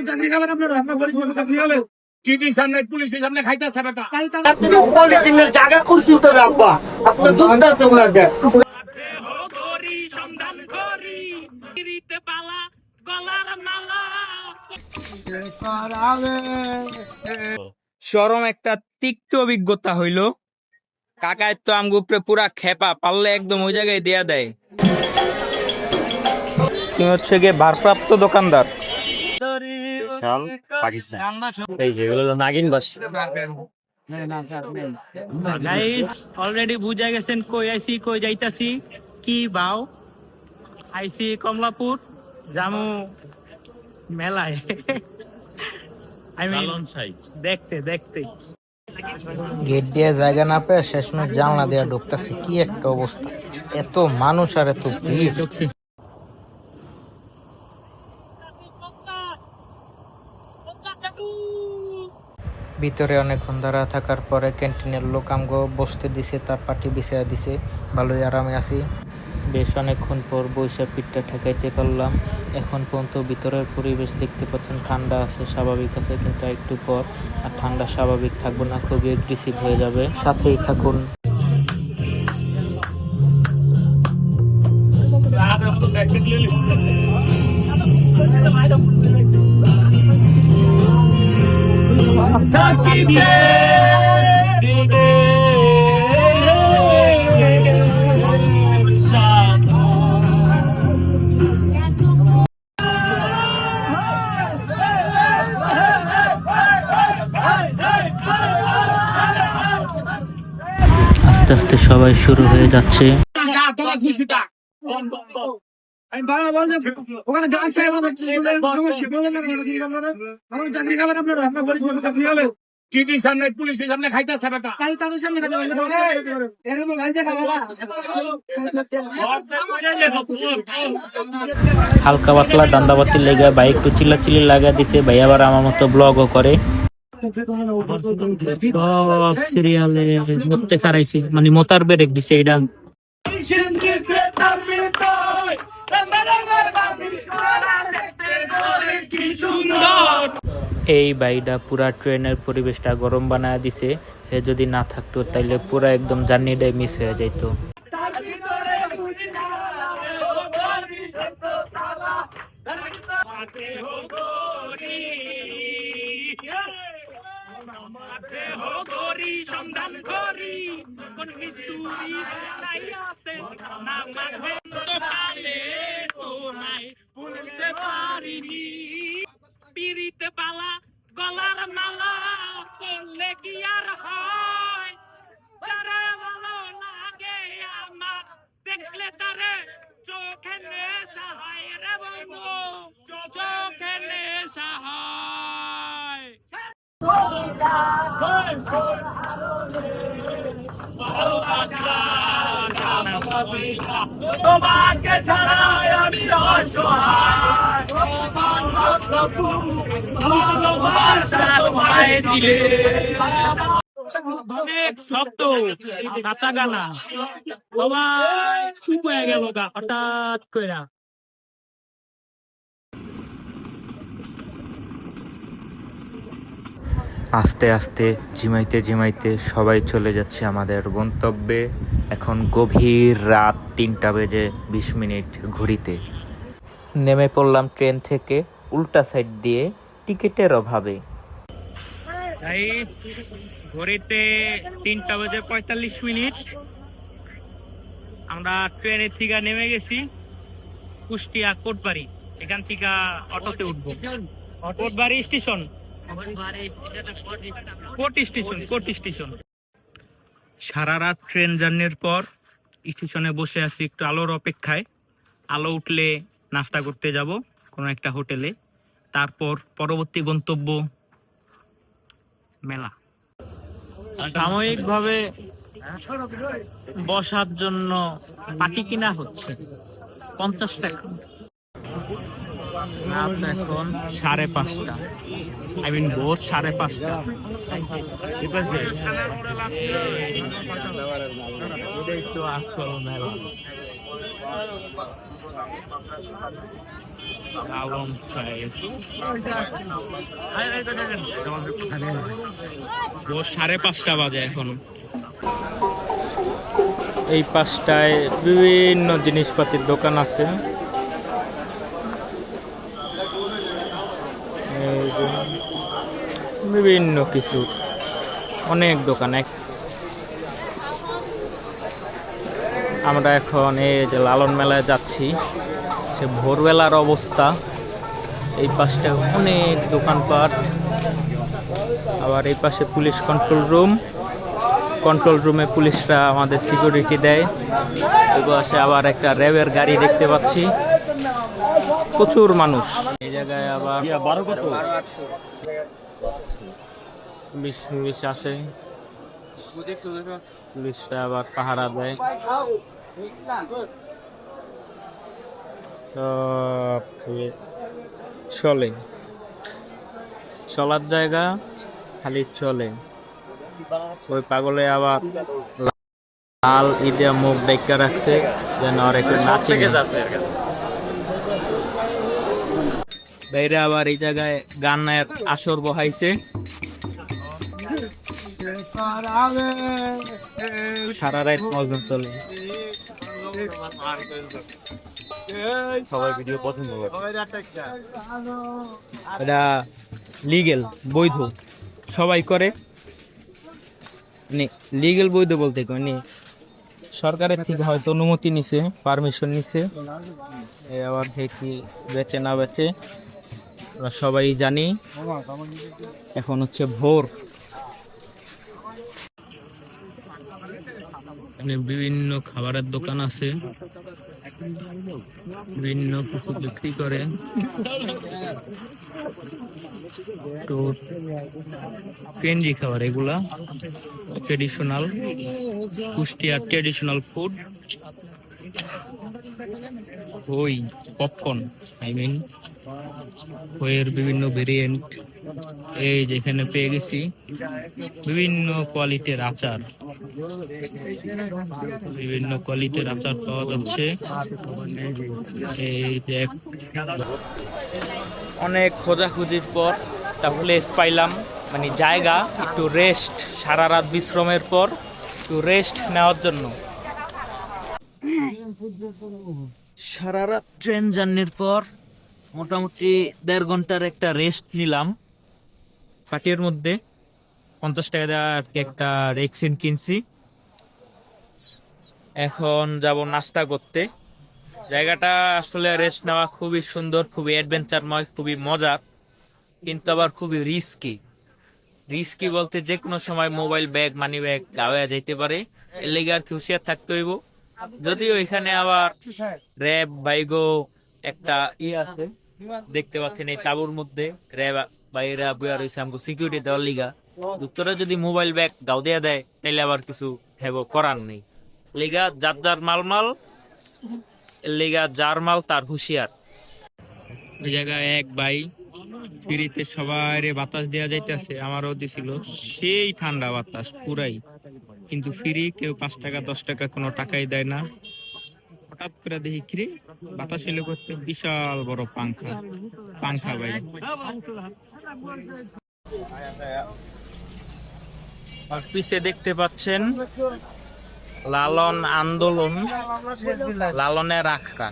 আমার চাকরি খাবেন আপনারা? আপনার গরিব মানুষ চাকরি হবে চিঠির সামনে পুলিশের সামনে খাইতেছে বেটা। আপনার পলিথিনের জায়গা করছি তো আব্বা। আপনার বুঝতে আছে সন্ধান করি পালা গলার মালা চরম একটা তিক্ত অভিজ্ঞতা হইল। কাকায় তো আমগো উপরে পুরা খেপা পারলে একদম ওই জায়গায় দেয়া দেয়। তুমি হচ্ছে গিয়ে ভারপ্রাপ্ত দোকানদার। এই যেগুলো হলো নাগিন বাস। গাইস অলরেডি বুঝা গেছেন কই আইছি কই যাইতাছি। কি বাও? আইছি কমলাপুর জামু মেলায়। আই মিন দেখতে দেখতে। গেট দিয়ে জায়গা না পেয়ে শেষমেশ জানলা দেওয়া ঢুকতেছে। কি একটা অবস্থা। এত মানুষ আর এত ভিড়। ভিতরে অনেকক্ষণ ধরা থাকার পরে ক্যান্টিনের লোক আমগো বসতে দিছে তার পাটি বিছিয়ে দিছে। ভালোই আরামে আছি। বেশ অনেকক্ষণ পর বৈশাখ পিঠটা ঠেকাইতে পারলাম। এখন পর্যন্ত ভিতরের পরিবেশ দেখতে পাচ্ছেন ঠান্ডা আছে স্বাভাবিক আছে কিন্তু একটু পর আর ঠান্ডা স্বাভাবিক থাকব না খুবই এগ্রেসিভ হয়ে যাবে। সাথেই থাকুন। থাকিতে আস্তে আস্তে সবাই শুরু হয়ে যাচ্ছে। থাক আমি বাংলা বলছি ওখানে গান সাহেব সমস্যা বলেন না কেন ঠিক আপনারা। আমার চাকরি খাবেন আপনারা আপনার গরিব মানুষ চাকরি হবে চিঠির সামনে পুলিশের সামনে খাইতেছে বেটা। কাল তাদের সামনে খাবেন এরকম গাঞ্জা হালকা পাতলা দান্দাবাতি লেগে বাইক একটু চিল্লাচিল্লি লাগা দিছে। ভাই আবার আমার মতো ব্লগও করে। সব সিরিয়ালে মরতে খারাইছি মানে মোতার বেরেক দিছে এটা। এই বাইটা পুরা ট্রেনের পরিবেশটা গরম বানায় দিছে। হে যদি না থাকতো, তাইলে পুরা একদম জার্নিটাই মিস হয়ে যাইতো। সন্ধান করি কালে তোমায় ভুলতে পারিনি। পিরিতে পালা গলার মালা করলে কি আর হয়? যারা ভালো লাগে আমার, দেখলে তারে চোখে নেশা হয়। রে বন্ধু চোখে নেশা হয়। তোমাকে ছাড়াই আমি অসহায়। দিলে শব্দ। কাঁচা গানা। চুপ হয়ে গেল গা হঠাৎ করে আস্তে আস্তে ঝিমাইতে ঝিমাইতে সবাই চলে যাচ্ছে আমাদের গন্তব্যে। এখন গভীর রাত তিনটা বেজে বিশ মিনিট ঘড়িতে। নেমে পড়লাম ট্রেন থেকে উল্টা সাইড দিয়ে টিকিটের অভাবে। এই ঘড়িতে তিনটা বেজে পঁয়তাল্লিশ মিনিট। আমরা ট্রেনের থেকে নেমে গেছি কুষ্টিয়া কোটবাড়ি। এখান থেকে অটোতে উঠবো। কোটবাড়ি স্টেশন। স্টেশন। সারা রাত ট্রেন জার্নির পর স্টেশনে বসে আছি একটু আলোর অপেক্ষায়। আলো উঠলে নাস্তা করতে যাব কোনো একটা হোটেলে। তারপর পরবর্তী গন্তব্য মেলা। সাময়িকভাবে বসার জন্য পাটি কিনা হচ্ছে, পঞ্চাশ টাকা। রাত এখন সাড়ে পাঁচটা। আই মিন ভোর সাড়ে পাঁচটা। ভোর সাড়ে পাঁচটা বাজে এখন। এই পাঁচটায় বিভিন্ন জিনিসপাতির দোকান আছে এই যে বিভিন্ন কিছু। অনেক দোকান, এক আমরা এখন এই যে লালন মেলায় যাচ্ছি, সে ভোরবেলার অবস্থা। এই পাশটা অনেক দোকানপাট, আবার এই পাশে পুলিশ কন্ট্রোল রুম। কন্ট্রোল রুমে পুলিশরা আমাদের সিকিউরিটি দেয়। ওই পাশে আবার একটা র্যাবের গাড়ি দেখতে পাচ্ছি। প্রচুর মানুষ। এই জায়গায় আবার বারো কত? পুলিশ পুলিশ আসে। আবার পাহারা দেয়। চলে। চলার জায়গা খালি চলে। ওই পাগলে আবার লাল ঈদে মুখ ডেকে রাখছে যেন আর একটু নাচে বাইরে আবার এই জায়গায় গানের আসর বহাইছে। সারা রাত মজা চলে। সবাই ভিডিও পছন্দ করে এটা লিগেল বৈধ। সবাই করে। লিগেল বৈধ বলতে মানে সরকারের থেকে হয়তো অনুমতি নিছে পারমিশন নিছে। আবার কি বেচে না বেচে। আমরা সবাই জানি। এখন হচ্ছে ভোর। এখানে বিভিন্ন খাবারের দোকান আছে। বিভিন্ন কিছু বিক্রি করে। কেন্দ্রি খাবার এগুলা। ট্রেডিশনাল কুষ্টিয়ার ট্রেডিশনাল ফুড ওই পপকর্ন আই মিন ওয়ের বিভিন্ন ভেরিয়েন্ট এই যেখানে পেয়ে গেছি, বিভিন্ন কোয়ালিটির আচার। বিভিন্ন কোয়ালিটির আচার পাওয়া যাচ্ছে। এই অনেক খোঁজাখুঁজির পর একটা প্লেস পাইলাম মানে জায়গা, একটু রেস্ট সারা রাত বিশ্রমের পর একটু রেস্ট নেওয়ার জন্য। সারা রাত ট্রেন জার্নির পর মোটামুটি দেড় ঘণ্টার একটা রেস্ট নিলাম। পাটির মধ্যে। পঞ্চাশ টাকা দেওয়া আর কি একটা রেক্সিন কিনছি। এখন যাব নাস্তা করতে। জায়গাটা আসলে রেস্ট নেওয়া খুবই সুন্দর খুবই অ্যাডভেঞ্চারময় খুবই মজার কিন্তু আবার খুবই রিস্কি রিস্কি বলতে যে কোনো সময় মোবাইল ব্যাগ মানি ব্যাগ গাওয়া যাইতে পারে। এর লেগে আর কি হুঁশিয়ার থাকতে হইব। যদিও এখানে আবার র্যাব বাইগো একটা ই আছে, দেখতে পাচ্ছেন এই তাবুর মধ্যে র্যাব বাইরা বুয়া রয়েছে আমাকে সিকিউরিটি দেওয়ার লিগা। উত্তরে যদি মোবাইল ব্যাগ গাও দেয়া দেয়, তাইলে আবার কিছু হেব করার নেই। লিগা যার যার মাল মাল লিগা যার মাল তার হুঁশিয়ার। ওই জায়গায় এক ভাই ফ্রিতে সবাই বাতাস দেওয়া যাইতেছে, আমারও দিছিল। সেই ঠান্ডা বাতাস, পুরাই। কিন্তু ফ্রি কেউ পাঁচ টাকা, দশ টাকা কোনো টাকাই দেয় না। হঠাৎ করে দেখি, কিরে, বাতাস এলো করতে বিশাল বড় পাংখা পাংখা ভাই পিছে দেখতে পাচ্ছেন লালন আন্দোলন, লালনের আখড়া।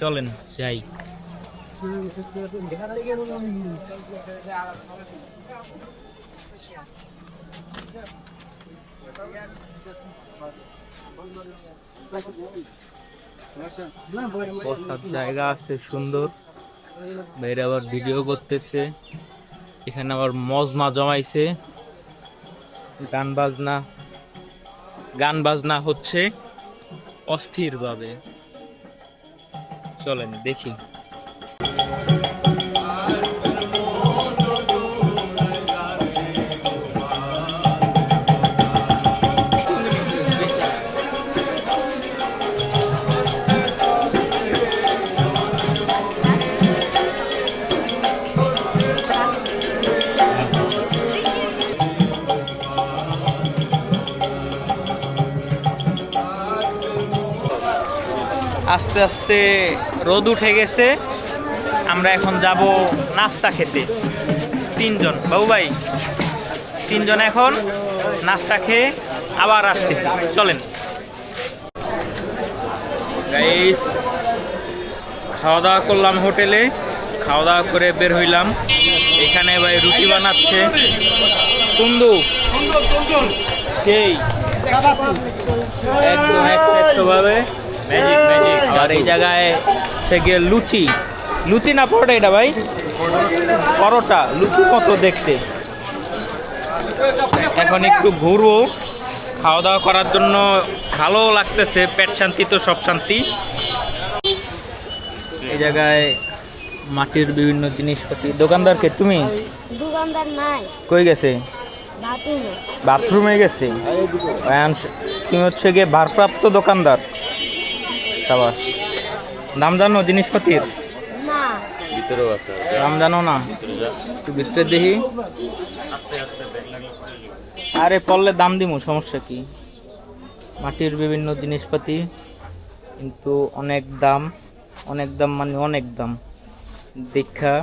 চলেন, যাই। বসার জায়গা আছে সুন্দর। বাইরে আবার ভিডিও করতেছে। এখানে আবার মজমা জমাইছে। গান বাজনা গান বাজনা হচ্ছে অস্থির ভাবে চলেন দেখি। আস্তে আস্তে রোদ উঠে গেছে। আমরা এখন যাব নাস্তা খেতে। তিনজন। বাবু ভাই তিনজন এখন নাস্তা খেয়ে আবার আসতেছি। চলেন। খাওয়া দাওয়া করলাম হোটেলে। খাওয়া দাওয়া করে বের হইলাম। এখানে ভাই রুটি বানাচ্ছে। কুন্দু। সেই। একদম একভাবে ভাবে। আর এই জায়গায় সে গিয়ে লুচি লুচি না পরোটা এটা ভাই পরোটা লুচি কত দেখতে এখন একটু ঘুরবো। খাওয়া দাওয়া করার জন্য ভালো লাগতেছে পেট শান্তি তো সব শান্তি। এই জায়গায় মাটির বিভিন্ন জিনিসপাতি। দোকানদারকে তুমি? দোকানদার নাই। কই গেছে? বাথরুমে। বাথরুমে গেছে? তুমি হচ্ছে গিয়ে ভারপ্রাপ্ত দোকানদার। সাবাস। দাম জানো জিনিসপাতির ভিতরেও আছে। দাম জানো না একটু ভিতরে দেখি। আরে পড়লে দাম দিমু সমস্যা কি? মাটির বিভিন্ন জিনিসপাতি কিন্তু অনেক দাম অনেক দাম মানে অনেক দাম। দীক্ষা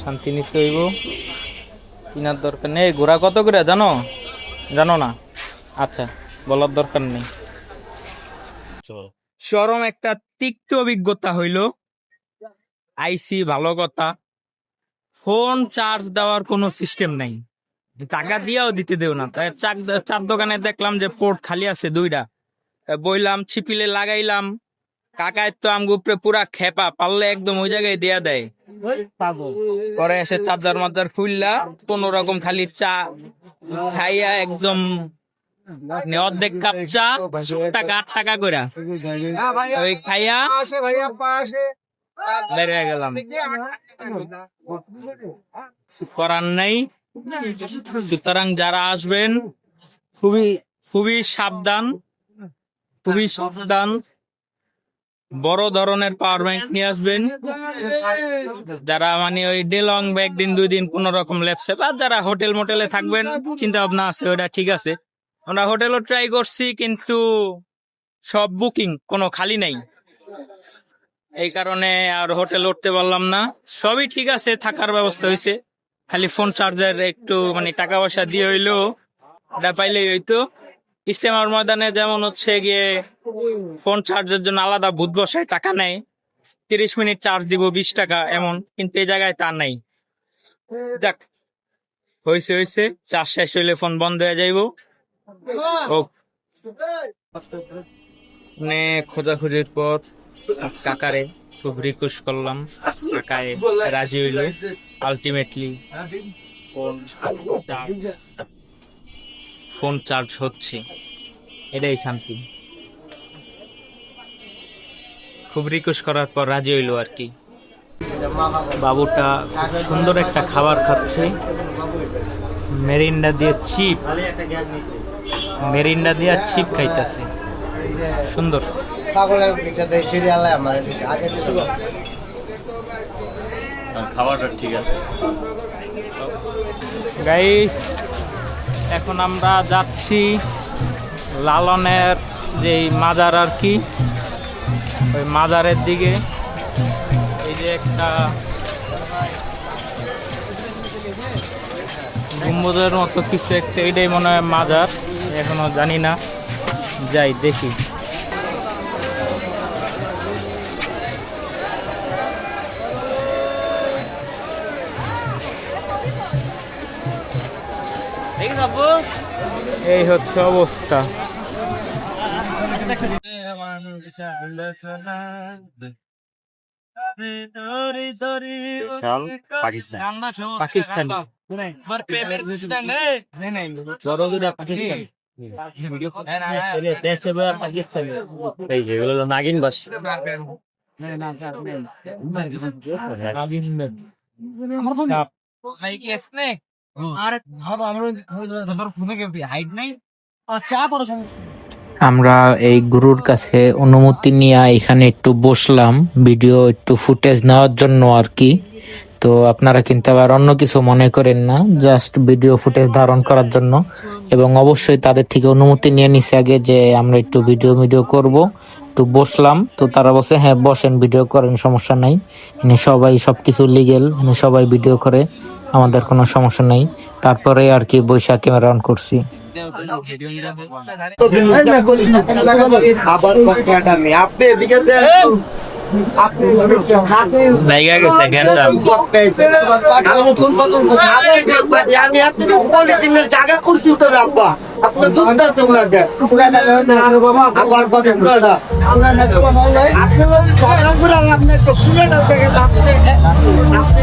শান্তি নিতে হইব। কেনার দরকার নেই। ঘোরা কত করে জানো? জানো না? আচ্ছা বলার দরকার নেই। চরম একটা তিক্ত অভিজ্ঞতা হইল। আইসি ভালো কথা। ফোন চার্জ দেওয়ার কোনো সিস্টেম নাই। টাকা দিয়েও দিতে দেও না। তাই চার দোকানে দেখলাম যে পোর্ট খালি আছে দুইটা। বইলাম ছিপিলে লাগাইলাম। কাকায় তো আমগো উপরে পুরা খেপা পারলে একদম ওই জায়গায় দেয়া দেয়। পরে এসে চার্জার মার্জার খুললা কোন রকম খালি চা খাইয়া একদম অর্ধেক কাপ চা সাত টাকা আট টাকা করে ওই খাইয়া বের গেলাম। করার নাই। সুতরাং যারা আসবেন খুবই খুবই সাবধান খুবই সাবধান। বড় ধরনের পাওয়ার ব্যাংক নিয়ে আসবেন। যারা মানে ওই ডে লং বা একদিন দুই দিন কোন রকম লেপসে বা যারা হোটেল মোটেলে থাকবেন চিন্তা ভাবনা আছে ওটা ঠিক আছে। আমরা হোটেলও ট্রাই করছি, কিন্তু সব বুকিং কোনো খালি নাই। এই কারণে আর হোটেল উঠতে পারলাম না। সবই ঠিক আছে, থাকার ব্যবস্থা হয়েছে। খালি ফোন চার্জার একটু মানে টাকা পয়সা দিয়ে হইল এটা পাইলেই হইতো। ইস্তেমার ময়দানে যেমন হচ্ছে গিয়ে ফোন চার্জের জন্য আলাদা ভূত বসায় টাকা নেয়। তিরিশ মিনিট চার্জ দিব বিশ টাকা এমন, কিন্তু এই জায়গায় তা নাই। যাক হয়েছে হয়েছে চার্জ শেষ হইলে ফোন বন্ধ হয়ে যাইব। মানে খোঁজাখুঁজির পর কাকারে খুব রিকোয়েস্ট করলাম। কাকায় রাজি হইল। আলটিমেটলি ফোন চার্জ হচ্ছে। এটাই শান্তি। খুব রিকোয়েস্ট করার পর রাজি হইল আর কি। বাবুটা সুন্দর একটা খাবার খাচ্ছে। মেরিন্ডা দিয়ে চিপ মেরিন্ডা দিয়ে চিপ খাইতেছে। সুন্দর। পাগলের সিরিয়ালে আমার আগে ঠিক আছে। গাইস এখন আমরা যাচ্ছি লালনের যে মাজার আর কি ওই মাজারের দিকে। এই যে একটা গম্বুজের মতো কিছু একটা এটাই মনে হয় মাজার। এখনও জানি না। যাই দেখি। এই হচ্ছে অবস্থা। পাকিস্তান। পাকিস্তানি। নাগিন বাস আমরা এই গুরুর কাছে অনুমতি নিয়ে এখানে একটু বসলাম ভিডিও একটু ফুটেজ নেওয়ার জন্য আর কি। তো আপনারা কিন্তু আবার অন্য কিছু মনে করেন না জাস্ট ভিডিও ফুটেজ ধারণ করার জন্য। এবং অবশ্যই তাদের থেকে অনুমতি নিয়ে নিছে আগে যে আমরা একটু ভিডিও ভিডিও করব। একটু বসলাম তো তারা বলছে হ্যাঁ বসেন ভিডিও করেন সমস্যা নাই। এনে সবাই সব কিছু লিগেল এনে সবাই ভিডিও করে আমাদের কোনো সমস্যা নাই। তারপরে আর কি বৈশাখ ক্যামেরা অন করছি। খাবার আপনি এদিকে জায়গা গেছে গ্যাঞ্জাম আমি আপনাকে পলিথিনের জায়গা করছি তো আব্বা আপনার বুঝতে আছে ওনাকে আবার কথা পুরাটা আপনি যদি ঝগড়া করে আপনি তো শুনে না দেখেন আপনি আপনি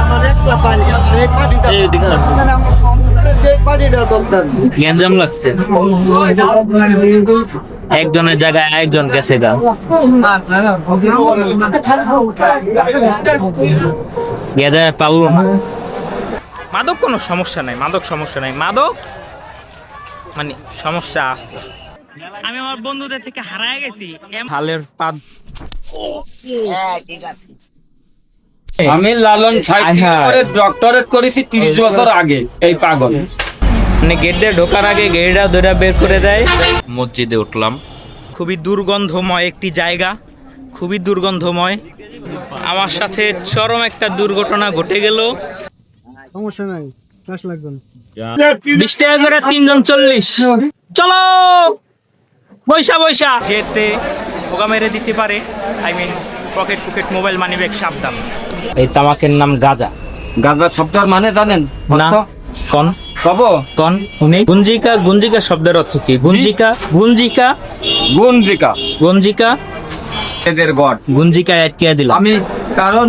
আমার একটা পানি এই পানিটা গ্যাঞ্জাম লাগছে। একজনের জায়গায় একজন গেছে গা। মাদক কোনো সমস্যা নাই মাদক সমস্যা নাই। মাদক মানে সমস্যা আছে। আমি আমার বন্ধুদের থেকে হারায় গেছি। হালের পাদ। আমি লালন করে ডক্টরেট করেছি তিরিশ বছর আগে এই পাগল। মানে গেট দিয়ে ঢোকার আগে গেটটা ধরে বের করে দেয়। মসজিদে উঠলাম। খুবই দুর্গন্ধময় একটি জায়গা খুবই দুর্গন্ধময়। আমার সাথে চরম একটা দুর্ঘটনা ঘটে গেল। সমস্যা নাই ক্লাস লাগবে বিশ টাকা করে তিনজন চল্লিশ। চলো বৈশা বৈশা। যেতে পোকা মেরে দিতে পারে। I mean pocket pocket mobile money bag সাবধান। এই তামাকের নাম গাজা। গাজা শব্দের মানে জানেন? না? কন? কব। কন? উনি? গুঞ্জিকা গুঞ্জিকা শব্দের অর্থ কি? গুঞ্জিকা গুঞ্জিকা। গুঞ্জিকা। গুঞ্জিকা। এদের গড। গুঞ্জিকা আটকিয়ে দিলাম। আমি কারণ